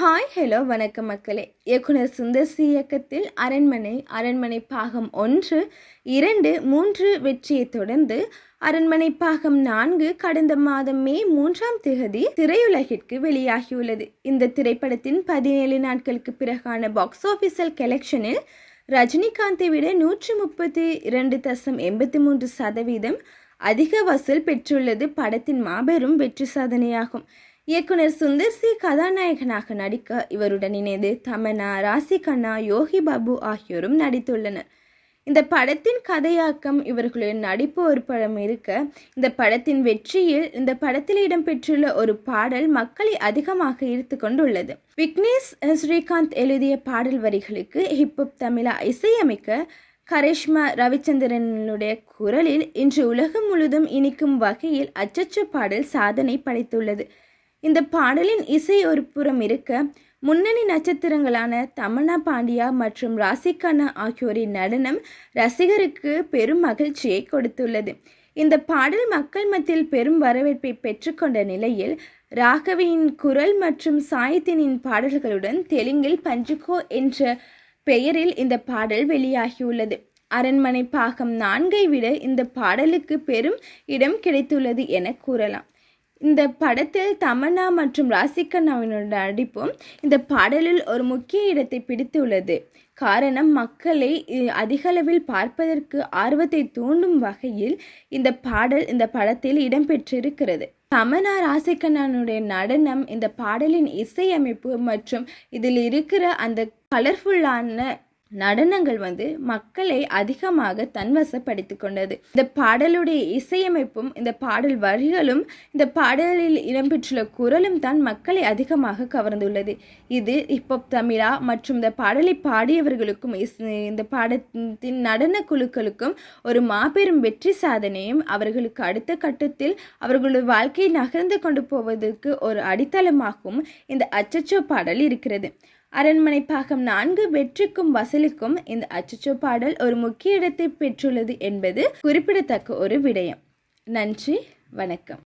Hi hello வணக்கம் மக்களே. இயக்குனர் சுந்தர் சி இயக்கத்தில் அரண்மனை அரண்மனை பாகம் ஒன்று இரண்டு மூன்று வெற்றியை தொடர்ந்து அரண்மனை பாகம் நான்கு கடந்த மாதம் மே மூன்றாம் திகதி திரையுலகிற்கு வெளியாகியுள்ளது. இந்த திரைப்படத்தின் பதினேழு நாட்களுக்கு பிறகான பாக்ஸ் ஆஃபீஸில் கலெக்ஷனில் ரஜினிகாந்தை விட நூற்றி முப்பத்தி இரண்டு தசம் எண்பத்தி மூன்று சதவீதம் அதிக வசூல் பெற்றுள்ளது படத்தின் மாபெரும் வெற்றி சாதனையாகும். இயக்குனர் சுந்தர் சி கதாநாயகனாக நடிக்க இவருடன் இணைந்து தமனா ராசி கண்ணா யோகி பாபு ஆகியோரும் நடித்துள்ளனர். இந்த படத்தின் கதையாக்கம் இவர்களுடைய நடிப்பு ஒரு படம் இருக்க இந்த படத்தின் வெற்றியில் இந்த படத்தில் இடம்பெற்றுள்ள ஒரு பாடல் மக்களை அதிகமாக ஈர்த்து கொண்டுள்ளது. விக்னேஷ் ஸ்ரீகாந்த் எழுதிய பாடல் வரிகளுக்கு ஹிப்ஹப் தமிழா இசையமைக்க கரிஷ்மா ரவிச்சந்திரனுடைய குரலில் இன்று உலகம் முழுதும் இனிக்கும் வகையில் அச்சச்சு பாடல் சாதனை படைத்துள்ளது. இந்த பாடலின் இசை ஒரு புறம் இருக்க முன்னணி நட்சத்திரங்களான தமன்னா பாண்டியா மற்றும் ராசிகானா ஆகியோரின் நடனம் ரசிகருக்கு பெரும் மகிழ்ச்சியை கொடுத்துள்ளது. இந்த பாடல் மக்கள் மத்தியில் பெரும் வரவேற்பை பெற்றுக்கொண்ட நிலையில் ராகவியின் குரல் மற்றும் சாயத்தினின் பாடல்களுடன் தெலுங்கில் பஞ்சுகோ என்ற பெயரில் இந்த பாடல் வெளியாகியுள்ளது. அரண்மனை பாகம் நான்கை விட இந்த பாடலுக்கு பெரும் இடம் கிடைத்துள்ளது என கூறலாம். இந்த படத்தில் தமன்னா மற்றும் ராசிகண்ணாவினோட நடிப்பும் இந்த பாடலில் ஒரு முக்கிய இடத்தை பிடித்துள்ளது. காரணம் மக்களை அதிகளவில் பார்ப்பதற்கு ஆர்வத்தை தூண்டும் வகையில் இந்த பாடல் இந்த படத்தில் இடம்பெற்றிருக்கிறது. தமனா ராசிகண்ணனுடைய நடனம் இந்த பாடலின் இசையமைப்பு மற்றும் இதில் இருக்கிற அந்த கலர்ஃபுல்லான நடனங்கள் வந்து மக்களை அதிகமாக தன்வசப்படுத்தி கொண்டது. இந்த பாடலுடைய இசையமைப்பும் இந்த பாடல் வரிகளும் இந்த பாடலில் இடம்பெற்றுள்ள குரலும் தான் மக்களை அதிகமாக கவர்ந்துள்ளது. இது இப்போ தமிழா மற்றும் இந்த பாடலை பாடியவர்களுக்கும் இந்த பாடத்தின் நடன குழுக்களுக்கும் ஒரு மாபெரும் வெற்றி சாதனையும் அவர்களுக்கு அடுத்த கட்டத்தில் அவர்களுடைய வாழ்க்கையை நகர்ந்து கொண்டு போவதற்கு ஒரு அடித்தளமாகவும் இந்த அச்சச்சோ பாடல் இருக்கிறது. அரண்மனை பாகம் நான்கு வெற்றிக்கும் வசூலுக்கும் இந்த அச்சச்சோ பாடல் ஒரு முக்கிய இடத்தை பெற்றுள்ளது என்பது குறிப்பிடத்தக்க ஒரு விடயம். நன்றி வணக்கம்.